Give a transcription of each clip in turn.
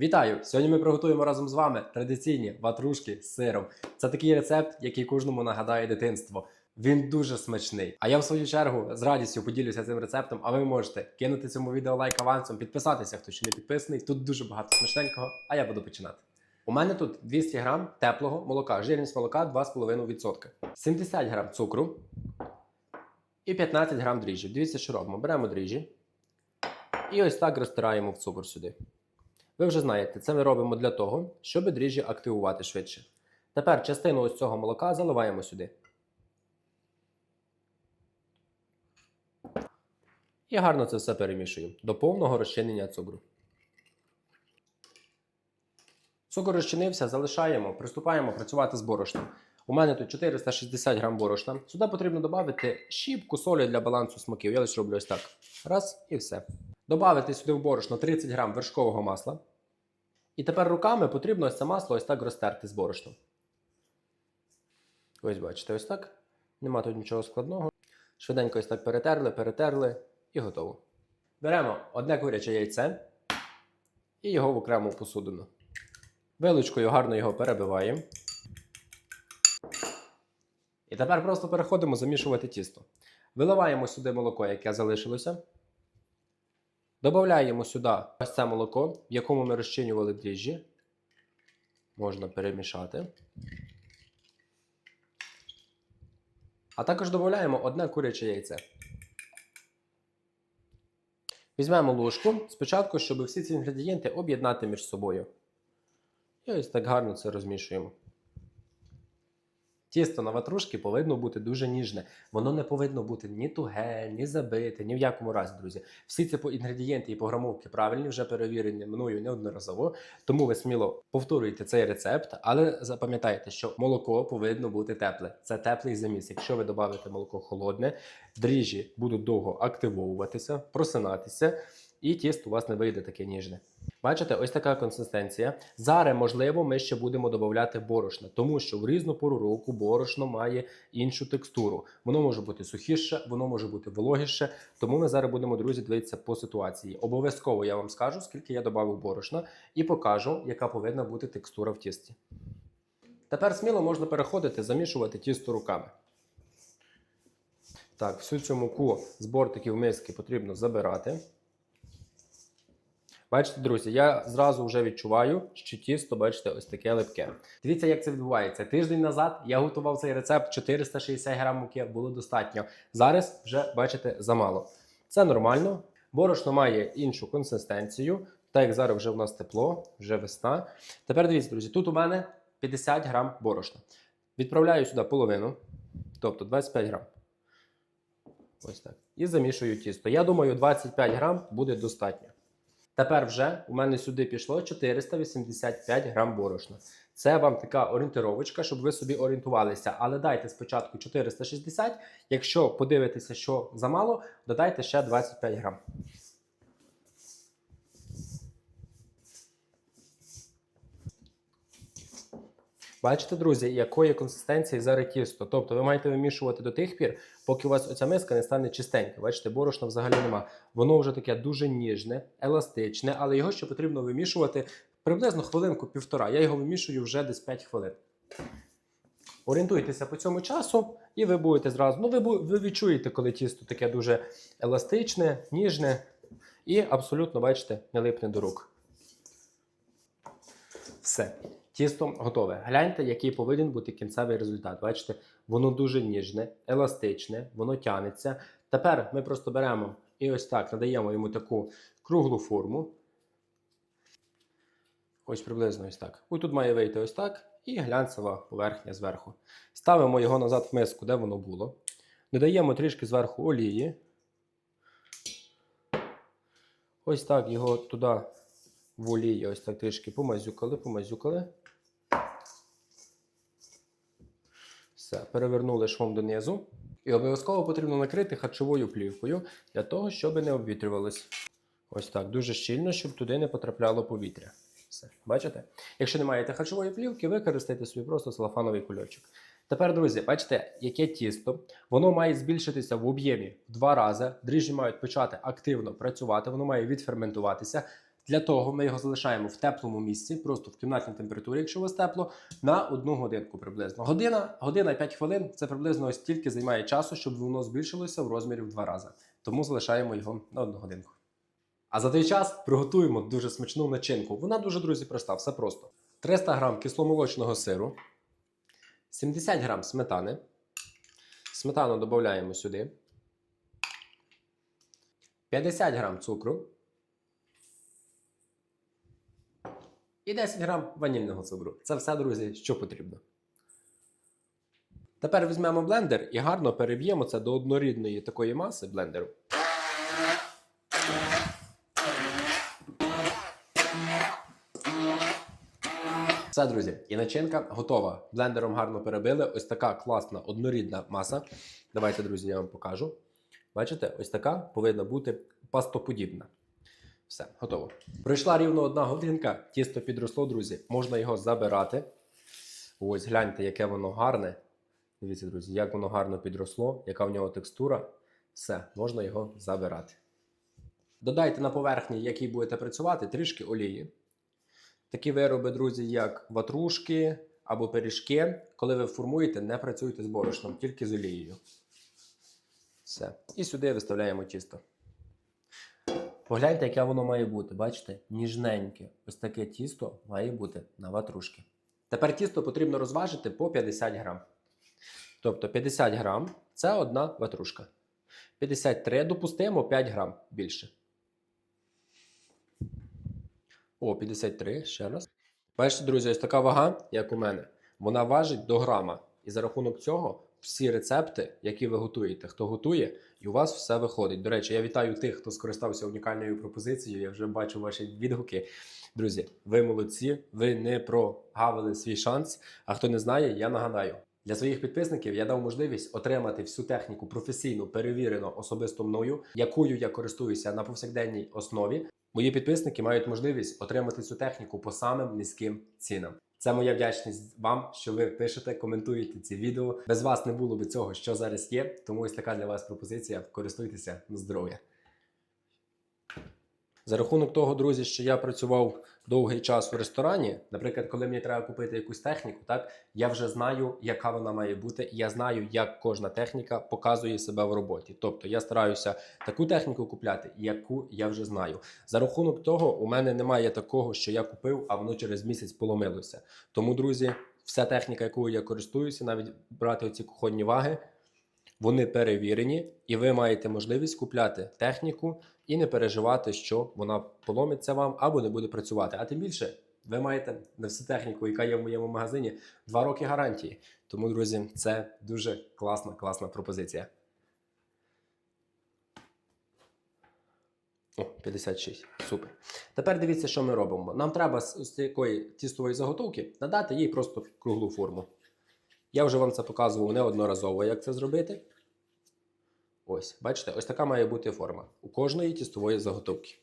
Вітаю! Сьогодні ми приготуємо разом з вами традиційні ватрушки з сиром. Це такий рецепт, який кожному нагадає дитинство. Він дуже смачний. А я в свою чергу з радістю поділюся цим рецептом. А ви можете кинути цьому відео лайк авансом, підписатися, хто ще не підписаний. Тут дуже багато смачненького, а я буду починати. У мене тут 200 грам теплого молока, жирність молока 2,5%, 70 грам цукру і 15 грам дріжджів. Дивіться, що робимо. Беремо дріжджі і ось так розтираємо в цукор сюди. Ви вже знаєте, це ми робимо для того, щоб дріжджі активувати швидше. Тепер частину ось цього молока заливаємо сюди. І гарно це все перемішуємо до повного розчинення цукру. Цукор розчинився, залишаємо, приступаємо працювати з борошном. У мене тут 460 грам борошна. Сюди потрібно додати щіпку солі для балансу смаків. Я лише роблю ось так. Раз і все. Добавити сюди в борошно 30 грам вершкового масла. І тепер руками потрібно ось це масло ось так розтерти з борошном. Ось бачите, ось так. Нема тут нічого складного. Швиденько ось так перетерли, перетерли і готово. Беремо одне куряче яйце і його в окрему посудину. Вилочкою гарно його перебиваємо. І тепер просто переходимо замішувати тісто. Виливаємо сюди молоко, яке залишилося. Додаємо сюди ось це молоко, в якому ми розчинювали дріжджі. Можна перемішати. А також додаємо одне куряче яйце. Візьмемо ложку спочатку, щоб всі ці інгредієнти об'єднати між собою. І ось так гарно це розмішуємо. Тісто на ватрушки повинно бути дуже ніжне. Воно не повинно бути ні туге, ні забите, ні в якому разі, друзі. Всі ці інгредієнти і програмовки правильні, вже перевірені мною неодноразово. Тому ви сміло повторюйте цей рецепт, але запам'ятайте, що молоко повинно бути тепле. Це теплий заміс. Якщо ви додаєте молоко холодне, дріжджі будуть довго активовуватися, просинатися, і тісто у вас не вийде таке ніжне. Бачите, ось така консистенція. Зараз, можливо, ми ще будемо додати борошна, тому що в різну пору року борошно має іншу текстуру. Воно може бути сухіше, воно може бути вологіше. Тому ми зараз будемо, друзі, дивитися по ситуації. Обов'язково я вам скажу, скільки я додав борошна, і покажу, яка повинна бути текстура в тісті. Тепер сміло можна переходити, замішувати тісто руками. Так, всю цю муку з бортиків миски потрібно забирати. Бачите, друзі, я зразу вже відчуваю, що тісто, бачите, ось таке липке. Дивіться, як це відбувається. Тиждень назад я готував цей рецепт 460 грам муки, було достатньо. Зараз вже бачите замало. Це нормально. Борошно має іншу консистенцію. Так як зараз вже в нас тепло, вже весна. Тепер дивіться, друзі, тут у мене 50 грам борошна. Відправляю сюди половину, тобто 25 грам. Ось так. І замішую тісто. Я думаю, 25 грам буде достатньо. Тепер вже у мене сюди пішло 485 грам борошна. Це вам така орієнтировочка, щоб ви собі орієнтувалися. Але дайте спочатку 460. Якщо подивитеся, що замало, додайте ще 25 грам. Бачите, друзі, якої консистенції зараз тісто. Тобто ви маєте вимішувати до тих пір, поки у вас оця миска не стане чистенька. Бачите, борошна взагалі нема. Воно вже таке дуже ніжне, еластичне, але його ще потрібно вимішувати приблизно хвилинку-півтора. Я його вимішую вже десь 5 хвилин. Орієнтуйтеся по цьому часу, і ви будете зразу. Ну, ви, ви відчуєте, коли тісто таке дуже еластичне, ніжне і абсолютно, бачите, не липне до рук. Все. Тісто готове. Гляньте, який повинен бути кінцевий результат. Бачите, воно дуже ніжне, еластичне, воно тянеться. Тепер ми просто беремо і ось так надаємо йому таку круглу форму. Ось приблизно ось так. Ось тут має вийти ось так, і глянцева поверхня зверху. Ставимо його назад в миску, де воно було. Додаємо трішки зверху олії. Ось так його туди в олії, ось так трішки помазюкали, помазюкали. Все, перевернули швом донизу. І обов'язково потрібно накрити харчовою плівкою для того, щоб не обвітрювалось. Ось так, дуже щільно, щоб туди не потрапляло повітря. Все, бачите? Якщо не маєте харчової плівки, використайте собі просто салафановий кульочок. Тепер, друзі, бачите, яке тісто. Воно має збільшитися в об'ємі в два рази. Дріжджі мають почати активно працювати, воно має відферментуватися. Для того ми його залишаємо в теплому місці, просто в кімнатній температурі, якщо у вас тепло, на одну годинку приблизно. Година, година і 5 хвилин це приблизно ось стільки займає часу, щоб воно збільшилося в розмірі в два рази. Тому залишаємо його на одну годинку. А за той час приготуємо дуже смачну начинку. Вона дуже, друзі, проста, все просто. 300 грам кисломолочного сиру, 70 грам сметани. Сметану додаємо сюди. 50 грам цукру. І 10 грам ванільного цукру. Це все, друзі, що потрібно. Тепер візьмемо блендер і гарно переб'ємо це до однорідної такої маси блендеру. Все, друзі, і начинка готова. Блендером гарно перебили. Ось така класна однорідна маса. Давайте, друзі, я вам покажу. Бачите, ось така повинна бути пастоподібна. Все, готово. Пройшла рівно одна годинка, тісто підросло, друзі. Можна його забирати. Ось гляньте, яке воно гарне. Дивіться, друзі, як воно гарно підросло, яка в нього текстура. Все, можна його забирати. Додайте на поверхні, якій будете працювати, трішки олії. Такі вироби, друзі, як ватрушки або пиріжки. Коли ви формуєте, не працюйте з борошном, тільки з олією. Все. І сюди виставляємо тісто. Погляньте, яке воно має бути. Бачите? Ніжненьке. Ось таке тісто має бути на ватрушки. Тепер тісто потрібно розважити по 50 грам. Тобто 50 грам це одна ватрушка. 53 допустимо 5 грам більше. О, 53, ще раз. Бачите, друзі, ось така вага, як у мене, вона важить до грама. І за рахунок цього всі рецепти, які ви готуєте, хто готує, і у вас все виходить. До речі, я вітаю тих, хто скористався унікальною пропозицією. Я вже бачу ваші відгуки. Друзі, ви молодці, ви не прогавили свій шанс. А хто не знає, я нагадаю. Для своїх підписників я дав можливість отримати всю техніку професійно перевірено особисто мною, якою я користуюся на повсякденній основі. Мої підписники мають можливість отримати цю техніку по самим низьким цінам. Це моя вдячність вам, що ви пишете, коментуєте ці відео. Без вас не було б цього, що зараз є. Тому ось така для вас пропозиція. Користуйтеся на здоров'я. За рахунок того, друзі, що я працював довгий час в ресторані, наприклад, коли мені треба купити якусь техніку, так я вже знаю, яка вона має бути, і я знаю, як кожна техніка показує себе в роботі. Тобто я стараюся таку техніку купляти, яку я вже знаю. За рахунок того, у мене немає такого, що я купив, а воно через місяць поломилося. Тому, друзі, вся техніка, якою я користуюся, навіть брати оці кухонні ваги. Вони перевірені, і ви маєте можливість купляти техніку і не переживати, що вона поломиться вам або не буде працювати. А тим більше, ви маєте на всю техніку, яка є в моєму магазині, 2 роки гарантії. Тому, друзі, це дуже класна, класна пропозиція. О, 56. Супер. Тепер дивіться, що ми робимо. Нам треба з такої тістової заготовки надати їй просто круглу форму. Я вже вам це показував неодноразово, як це зробити. Ось, бачите, ось така має бути форма у кожної тістової заготовки.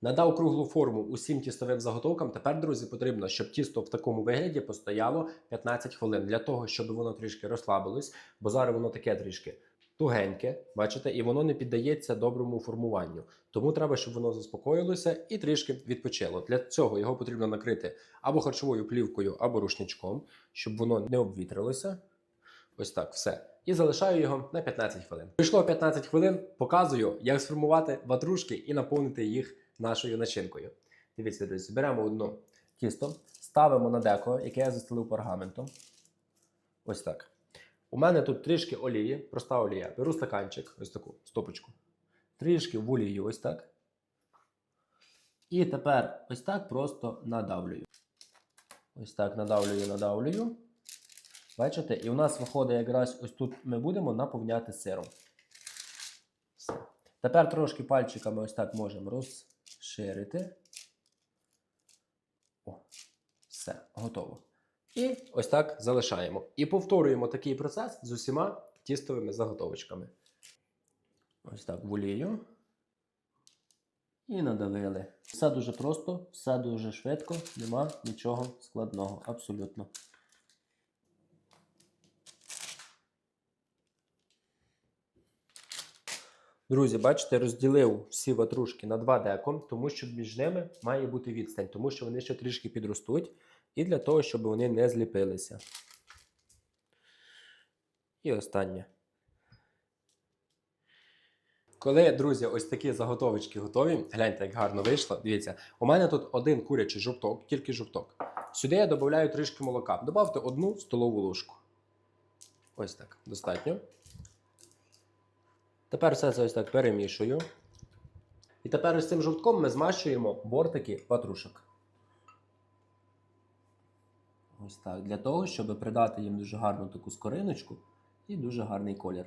Надав круглу форму усім тістовим заготовкам. Тепер, друзі, потрібно, щоб тісто в такому вигляді постояло 15 хвилин для того, щоб воно трішки розслабилось, бо зараз воно таке трішки тугеньке, бачите, і воно не піддається доброму формуванню. Тому треба, щоб воно заспокоїлося і трішки відпочило. Для цього його потрібно накрити або харчовою плівкою, або рушничком, щоб воно не обвітрилося. Ось так, все. І залишаю його на 15 хвилин. Прийшло 15 хвилин, показую, як сформувати ватрушки і наповнити їх нашою начинкою. Дивіться, друзі, беремо одну тісто, ставимо на деко, яке я застелив пергаментом. Ось так. У мене тут трішки олії, проста олія. Беру стаканчик, ось таку стопочку. Трішки в олію, ось так. І тепер ось так просто надавлюю. Ось так надавлюю, надавлюю. Бачите? І у нас виходить якраз ось тут ми будемо наповняти сиром. Все. Тепер трошки пальчиками ось так можемо розширити. О, все, готово. І ось так залишаємо. І повторюємо такий процес з усіма тістовими заготовочками. Ось так в олію. І надавили. Все дуже просто, все дуже швидко, нема нічого складного. Абсолютно. Друзі, бачите, розділив всі ватрушки на два деко, тому що між ними має бути відстань, тому що вони ще трішки підростуть, і для того, щоб вони не зліпилися. І останнє. Коли, друзі, ось такі заготовочки готові, гляньте, як гарно вийшло. Дивіться, у мене тут один курячий жовток, тільки жовток. Сюди я додаю трішки молока. Добавте одну столову ложку. Ось так, достатньо. Тепер все це ось так перемішую. І тепер ось цим жовтком ми змащуємо бортики ватрушок. Ось так. Для того, щоб придати їм дуже гарну таку скориночку і дуже гарний колір.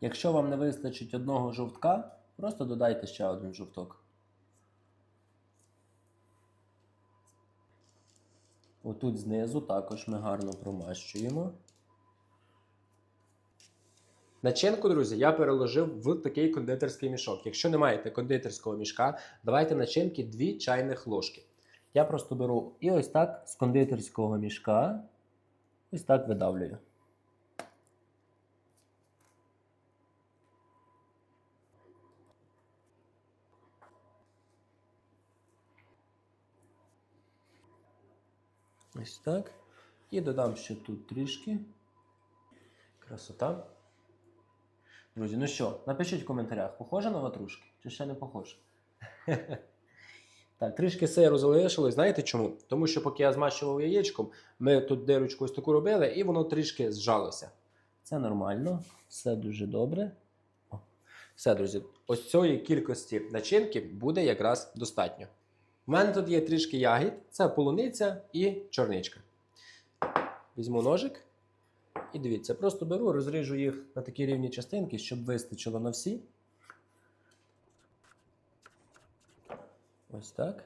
Якщо вам не вистачить одного жовтка, просто додайте ще один жовток. Отут знизу також ми гарно промащуємо. Начинку, друзі, я переложив в такий кондитерський мішок. Якщо не маєте кондитерського мішка, давайте начинки 2 чайних ложки. Я просто беру і ось так з кондитерського мішка, ось так видавлюю. Ось так. І додам ще тут трішки. Красота. Друзі, ну що, напишіть в коментарях, похоже на ватрушки чи ще не похоже? Так, трішки сиру залишилось. Знаєте чому? Тому що поки я змащував яєчком, ми тут дирочку ось таку робили, і воно трішки зжалося. Це нормально, все дуже добре. Все, друзі, ось цієї кількості начинки буде якраз достатньо. У мене тут є трішки ягід, це полуниця і чорничка. Візьму ножик і дивіться, просто беру, розріжу їх на такі рівні частинки, щоб вистачило на всі. Ось так.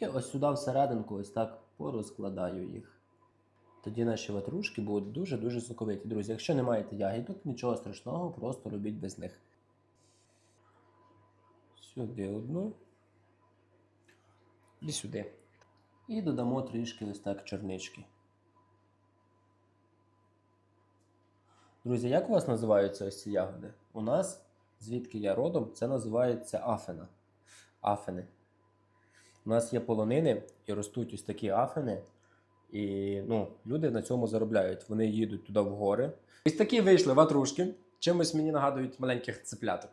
І ось сюди всерединку ось так порозкладаю їх. Тоді наші ватрушки будуть дуже-дуже соковиті. Друзі, якщо не маєте ягідок, нічого страшного, просто робіть без них. Сюди одну. І сюди. І додамо трішки ось так чорнички. Друзі, як у вас називаються ось ці ягоди? У нас, звідки я родом, це називається афена. Афени. У нас є полонини і ростуть ось такі афени. І ну, люди на цьому заробляють. Вони їдуть туди в гори. Ось такі вийшли ватрушки. Чимось мені нагадують маленьких цепляток.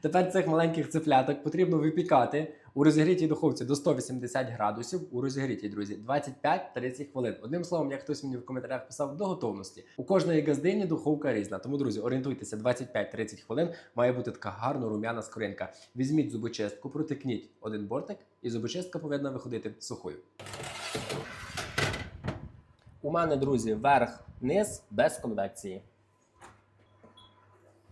Тепер цих маленьких цепляток потрібно випікати у розігрітій духовці до 180 градусів. У розігрітій, друзі, 25-30 хвилин. Одним словом, як хтось мені в коментарях писав, до готовності. У кожної газдині духовка різна. Тому, друзі, орієнтуйтеся 25-30 хвилин. Має бути така гарно рум'яна скоринка. Візьміть зубочистку, протикніть один бортик, і зубочистка повинна виходити сухою. У мене, друзі, верх-низ без конвекції.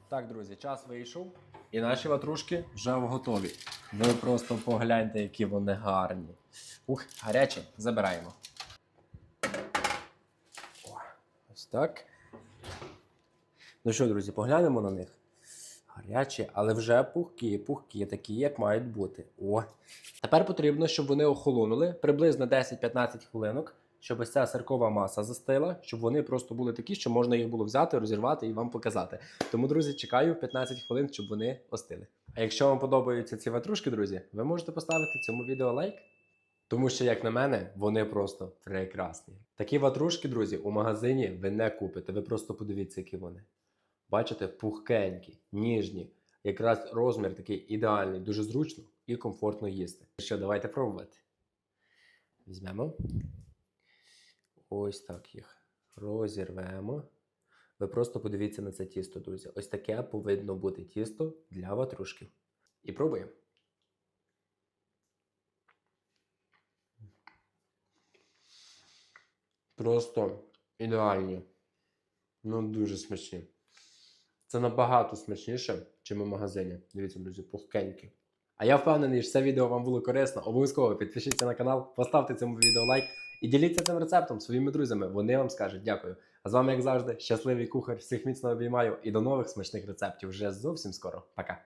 Так, друзі, час вийшов. І наші ватрушки вже готові. Ви просто погляньте, які вони гарні. Ух, гарячі, забираємо. Ось так. Ну що, друзі, поглянемо на них. Гарячі, але вже пухкі, пухкі, такі, як мають бути. О. Тепер потрібно, щоб вони охолонули приблизно 10-15 хвилинок, щоб ось ця сиркова маса застила, щоб вони просто були такі, що можна їх було взяти, розірвати і вам показати. Тому, друзі, чекаю 15 хвилин, щоб вони остили. А якщо вам подобаються ці ватрушки, друзі, ви можете поставити цьому відео лайк. Тому що, як на мене, вони просто прекрасні. Такі ватрушки, друзі, у магазині ви не купите. Ви просто подивіться, які вони. Бачите, пухкенькі, ніжні. Якраз розмір такий ідеальний, дуже зручно і комфортно їсти. Що, давайте пробувати. Візьмемо. Ось так їх розірвемо. Ви просто подивіться на це тісто, друзі. Ось таке повинно бути тісто для ватрушків. І пробуємо. Просто ідеальні. Ну, дуже смачні. Це набагато смачніше, ніж у магазині. Дивіться, друзі, пухкенькі. А я впевнений, що це відео вам було корисно. Обов'язково підпишіться на канал, поставте цьому відео лайк і діліться цим рецептом своїми друзями. Вони вам скажуть дякую. А з вами, як завжди, щасливий кухар. Всіх міцно обіймаю і до нових смачних рецептів вже зовсім скоро. Пока.